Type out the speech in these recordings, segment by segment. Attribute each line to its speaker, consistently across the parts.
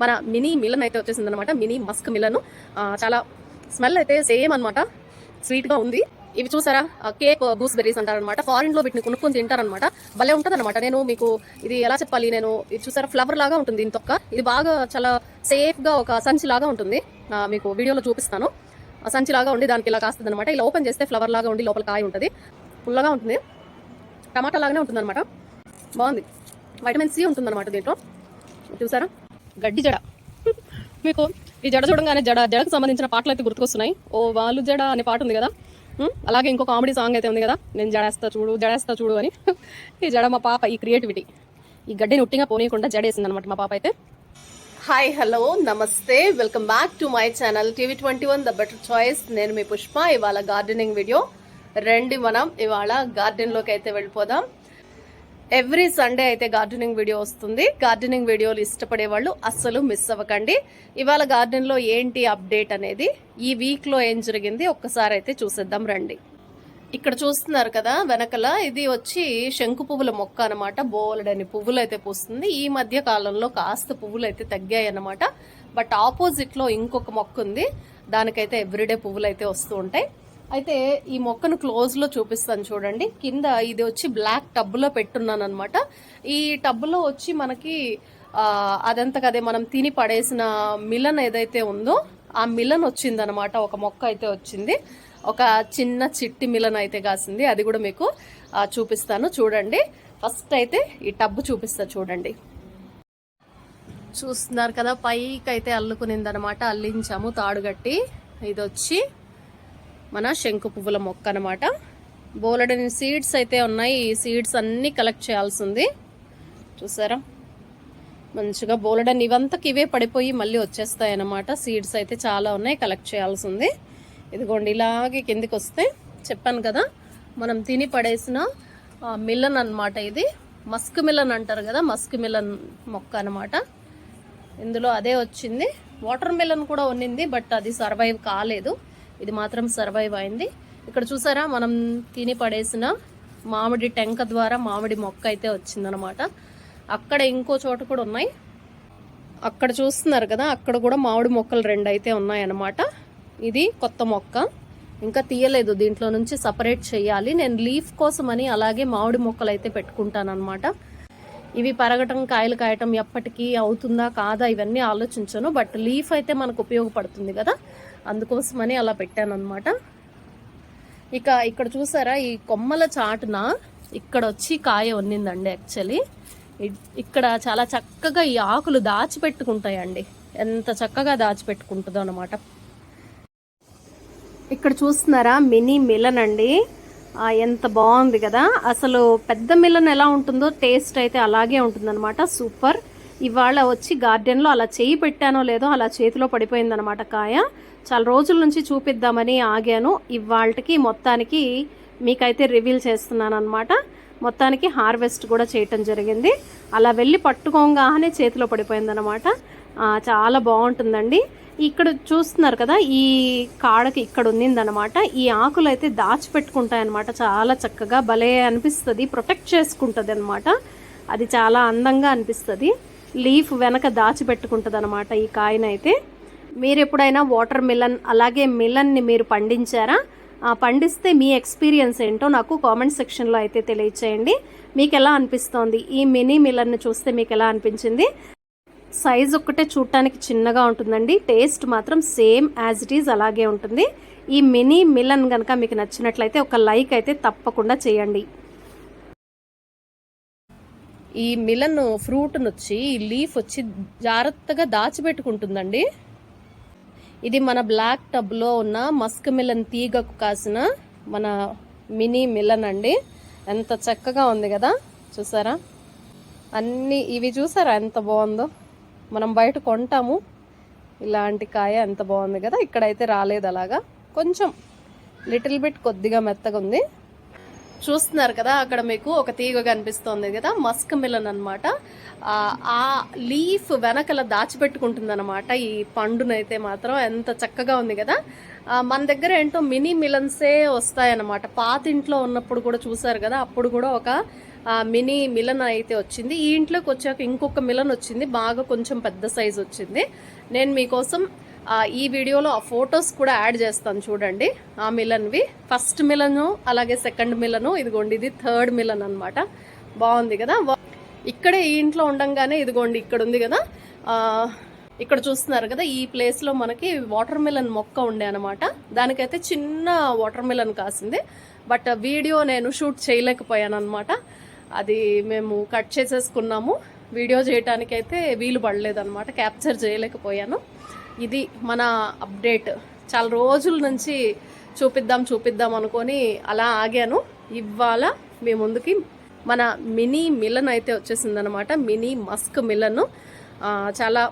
Speaker 1: మన mini melon అయితే వచ్చేసింది అనమాట మినీ మస్క్ మిలన్. చాలా స్మెల్ అయితే సేమ్ అనమాట స్వీట్గా ఉంది. ఇవి చూసారా? కేక్ గూస్ బెర్రీస్ అంటారనమాట ఫారిన్లో వీటిని కొనుక్కొని తింటారనమాట భలే ఉంటుంది అనమాట నేను మీకు ఇది ఎలా చెప్పాలి? నేను ఇది చూసారా? ఫ్లవర్ లాగా ఉంటుంది దీని తొక్క. ఇది బాగా చాలా సేఫ్గా ఒక సంచి లాగా ఉంటుంది. మీకు వీడియోలో చూపిస్తాను. ఆ సంచి లాగా ఉండి దానికి ఇలా కాస్తుంది అనమాట ఇలా ఓపెన్ చేస్తే ఫ్లవర్ లాగా ఉండి లోపల కాయ ఉంటుంది. పుల్లగా ఉంటుంది. టమాటా లాగానే ఉంటుంది అనమాట బాగుంది. వైటమిన్ సి ఉంటుంది అనమాట దీంట్లో. చూసారా? గడ్డి జడ. మీకు ఈ జడ చూడంగానే జడ జడకు సంబంధించిన పాటలు అయితే గుర్తుకొస్తున్నాయి. ఓ వాళ్ళు జడ అనే పాట ఉంది కదా? అలాగే ఇంకో కామెడీ సాంగ్ అయితే ఉంది కదా? నేను జడేస్తా చూడు జడేస్తా చూడు అని. ఈ జడ మా పాప ఈ క్రియేటివిటీ. ఈ గడ్డిని ఉట్టిగా పోనీయకుండా జడేసింది అనమాట మా పాప అయితే. హాయ్ హలో నమస్తే. Welcome back to my channel TV twenty one the better choice నేను మీ పుష్ప ఇవాళ గార్డెనింగ్ వీడియో రండి మనం ఇవాళ గార్డెన్లోకి అయితే వెళ్ళిపోదాం. ఎవ్రీ సండే అయితే గార్డెనింగ్ వీడియో వస్తుంది. గార్డెనింగ్ వీడియోలు ఇష్టపడే వాళ్ళు అస్సలు మిస్ అవ్వకండి. ఇవాళ గార్డెన్లో ఏంటి అప్డేట్ అనేది ఈ వీక్లో ఏం జరిగింది ఒక్కసారి అయితే చూసేద్దాం రండి. ఇక్కడ చూస్తున్నారు కదా వెనకల ఇది వచ్చి శంకు పువ్వుల మొక్క అనమాట బోలెడని పువ్వులు అయితే పూస్తుంది. ఈ మధ్య కాలంలో కాస్త పువ్వులు అయితే తగ్గాయి అనమాట బట్ ఆపోజిట్లో ఇంకొక మొక్క ఉంది. దానికైతే ఎవ్రీడే పువ్వులు అయితే వస్తూ ఉంటాయి. అయితే ఈ మొక్కను క్లోజ్లో చూపిస్తాను చూడండి. కింద ఇది వచ్చి బ్లాక్ టబ్బులో పెట్టున్నాను అనమాట ఈ టబ్బులో వచ్చి మనకి అదంతకదే మనం తిని పడేసిన మిలన్ ఏదైతే ఉందో ఆ మిలన్ వచ్చిందనమాట ఒక మొక్క అయితే వచ్చింది. ఒక చిన్న చిట్టి మిలన్ అయితే కాసింది. అది కూడా మీకు చూపిస్తాను. చూడండి. ఫస్ట్ అయితే ఈ టబ్ చూపిస్తా చూడండి. చూస్తున్నారు కదా పైకి అయితే అల్లుకునింది అనమాట అల్లించాము తాడుగట్టి. ఇది వచ్చి మన శంకు పువ్వుల మొక్క అనమాట బోలెడని సీడ్స్ అయితే ఉన్నాయి. ఈ సీడ్స్ అన్నీ కలెక్ట్ చేయాల్సింది. చూసారా? మంచిగా బోలెడని ఇవంతకి ఇవే పడిపోయి మళ్ళీ వచ్చేస్తాయి అన్నమాట. సీడ్స్ అయితే చాలా ఉన్నాయి. కలెక్ట్ చేయాల్సి ఉంది ఇదిగోండి ఇలాగే కిందికి వస్తే చెప్పాను కదా మనం తిని పడేసిన మిల్లన్ అన్నమాట ఇది. మస్క్ మిల్లన్ అంటారు కదా మస్క్ మిల్లన్ మొక్క అనమాట ఇందులో అదే వచ్చింది. వాటర్ మిలన్ కూడా ఉన్నింది బట్ అది సర్వైవ్ కాలేదు. ఇది మాత్రం సర్వైవ్ అయింది. ఇక్కడ చూసారా మనం తిని పడేసిన మామిడి టెంక ద్వారా మామిడి మొక్క అయితే వచ్చిందనమాట. అక్కడ ఇంకో చోట కూడా ఉన్నాయి. అక్కడ చూస్తున్నారు కదా అక్కడ కూడా మామిడి మొక్కలు రెండు అయితే ఉన్నాయన్నమాట. ఇది కొత్త మొక్క. ఇంకా తీయలేదు దీంట్లో నుంచి సపరేట్ చేయాలి. నేను లీఫ్ కోసమని అలాగే మామిడి మొక్కలు అయితే పెట్టుకుంటానమాట ఇవి పరగటం కాయలు కాయటం ఎప్పటికీ అవుతుందా కాదా ఇవన్నీ ఆలోచించను. బట్ లీఫ్ అయితే మనకు ఉపయోగపడుతుంది కదా. అందుకోసమని అలా పెట్టాను అనమాట ఇక ఇక్కడ చూసారా ఈ కొమ్మల చాటున ఇక్కడ వచ్చి కాయ ఉన్నిందండి యాక్చువల్లీ ఇక్కడ చాలా చక్కగా ఈ ఆకులు దాచిపెట్టుకుంటాయండి. ఎంత చక్కగా దాచిపెట్టుకుంటుందో అనమాట ఇక్కడ చూస్తున్నారా మినీ మిలన్ అండి ఎంత బాగుంది కదా. అసలు పెద్ద మిలన్ ఎలా ఉంటుందో టేస్ట్ అయితే అలాగే ఉంటుందన్నమాట. సూపర్. ఇవాళ వచ్చి గార్డెన్లో అలా చేయి పెట్టానో లేదో అలా చేతిలో పడిపోయిందనమాట కాయ. చాలా రోజుల నుంచి చూపిద్దామని ఆగాను. ఇవాళకి మొత్తానికి మీకైతే రివీల్ చేస్తున్నాను అనమాట మొత్తానికి హార్వెస్ట్ కూడా చేయటం జరిగింది. అలా వెళ్ళి పట్టుకోగానే చేతిలో పడిపోయిందనమాట చాలా బాగుంటుందండి. ఇక్కడ చూస్తున్నారు కదా ఈ కాడకి ఇక్కడ ఉందిందనమాట ఈ ఆకులు అయితే దాచిపెట్టుకుంటాయన్నమాట. చాలా చక్కగా భలే అనిపిస్తుంది. ప్రొటెక్ట్ చేసుకుంటుంది అనమాట అది చాలా అందంగా అనిపిస్తుంది. లీఫ్ వెనక దాచిపెట్టుకుంటుంది అనమాట ఈ కాయనైతే. మీరు ఎప్పుడైనా వాటర్ మిలన్ అలాగే మిలన్ని మీరు పండించారా? ఆ, పండిస్తే మీ ఎక్స్పీరియన్స్ ఏంటో నాకు కామెంట్ సెక్షన్లో అయితే తెలియచేయండి. మీకు ఎలా అనిపిస్తోంది? ఈ మినీ మిలన్ని చూస్తే మీకు ఎలా అనిపించింది? సైజ్ ఒక్కటే చూడటానికి చిన్నగా ఉంటుందండి. టేస్ట్ మాత్రం సేమ్ యాజ్ ఇట్ ఈజ్ అలాగే ఉంటుంది. ఈ మినీ మిలన్ కనుక మీకు నచ్చినట్లయితే ఒక లైక్ అయితే తప్పకుండా చేయండి. ఈ మిలన్ ఫ్రూట్ వచ్చి ఈ లీఫ్ వచ్చి జాగ్రత్తగా దాచిపెట్టుకుంటుందండి. ఇది మన బ్లాక్ టబ్లో ఉన్న మస్క్ మిలన్ తీగకు కాసిన మన మినీ మిలన్ అండి. ఎంత చక్కగా ఉంది కదా చూసారా? అన్ని ఇవి చూసారా ఎంత బాగుందో? మనం బయట కొంటాము. ఇలాంటి కాయ ఎంత బాగుంది కదా ఇక్కడైతే రాలేదు అలాగా. కొంచెం లిటిల్ బిట్ కొద్దిగా మెత్తగా ఉంది చూస్తున్నారు కదా అక్కడ మీకు ఒక తీగ కనిపిస్తోంది కదా మస్క్ మిలన్ అనమాట ఆ లీఫ్ వెనకల దాచిపెట్టుకుంటుంది అనమాట ఈ పండునైతే మాత్రం. ఎంత చక్కగా ఉంది కదా. మన దగ్గర ఏంటో మినీ మిలన్సే వస్తాయన్నమాట. పాత ఇంట్లో ఉన్నప్పుడు కూడా చూసారు కదా అప్పుడు కూడా ఒక మినీ మిలన్ అయితే వచ్చింది. ఈ ఇంట్లోకి వచ్చాక ఇంకొక మిలన్ వచ్చింది బాగా కొంచెం పెద్ద సైజ్ వచ్చింది. నేను మీకోసం ఈ వీడియోలో ఆ ఫొటోస్ కూడా యాడ్ చేస్తాను చూడండి. ఆ మిలన్వి. ఫస్ట్ మిలను అలాగే సెకండ్ మిలను ఇదిగోండి ఇది థర్డ్ మిలన్ అనమాట బాగుంది కదా? ఇక్కడే ఈ ఇంట్లో ఉండంగానే ఇదిగోండి ఇక్కడ ఉంది కదా? ఇక్కడ చూస్తున్నారు కదా ఈ ప్లేస్లో మనకి వాటర్ మిలన్ మొక్క ఉండే అనమాట దానికైతే చిన్న వాటర్ మిలన్ కాసింది. బట్ వీడియో నేను షూట్ చేయలేకపోయాను అనమాట అది మేము కట్ చేసేసుకున్నాము. వీడియో చేయటానికైతే వీలు పడలేదు అనమాట క్యాప్చర్ చేయలేకపోయాను. ఇది మన అప్డేట్. చాలా రోజుల నుంచి చూపిద్దాం చూపిద్దాం అనుకొని అలా ఆగాను. ఇవాళ మీ ముందుకి మన మినీ మిలన్ అయితే వచ్చేసిందనమాట మినీ మస్క్ మిలన్. చాలా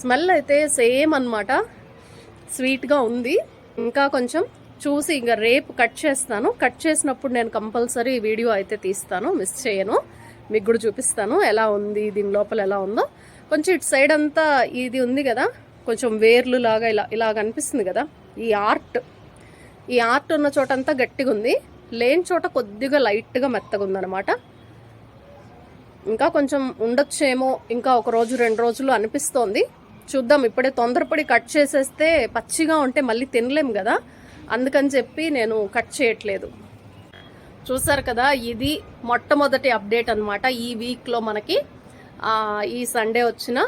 Speaker 1: స్మెల్ అయితే సేమ్ అనమాట స్వీట్గా ఉంది. ఇంకా కొంచెం చూసి ఇంకా రేపు కట్ చేస్తాను. కట్ చేసినప్పుడు నేను కంపల్సరీ వీడియో అయితే తీస్తాను. మిస్ చేయను. మీకు కూడా చూపిస్తాను. ఎలా ఉంది దీని లోపల ఎలా ఉందో. కొంచెం ఇటు సైడ్ అంతా ఇది ఉంది కదా. కొంచెం వేర్లు లాగా ఇలా ఇలా కనిపిస్తుంది కదా. ఈ ఆర్ట్ ఈ ఆర్ట్ ఉన్న చోట అంతా గట్టిగా ఉంది. లేని చోట కొద్దిగా లైట్గా మెత్తగా ఉందన్నమాట. ఇంకా కొంచెం ఉండొచ్చేమో ఇంకా ఒక రోజు రెండు రోజులు అనిపిస్తోంది. చూద్దాం ఇప్పుడే తొందరపడి కట్ చేసేస్తే పచ్చిగా ఉంటే మళ్ళీ తినలేం కదా. అందుకని చెప్పి నేను కట్ చేయట్లేదు. చూసారు కదా ఇది మొట్టమొదటి అప్డేట్ అనమాట ఈ వీక్లో మనకి. ఈ సండే వచ్చిన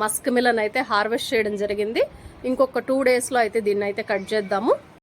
Speaker 1: మస్క్ మిలన్ అయితే హార్వెస్ట్ చేయడం జరిగింది. ఇంకొక టూ డేస్లో అయితే దీన్ని అయితే కట్ చేద్దాము.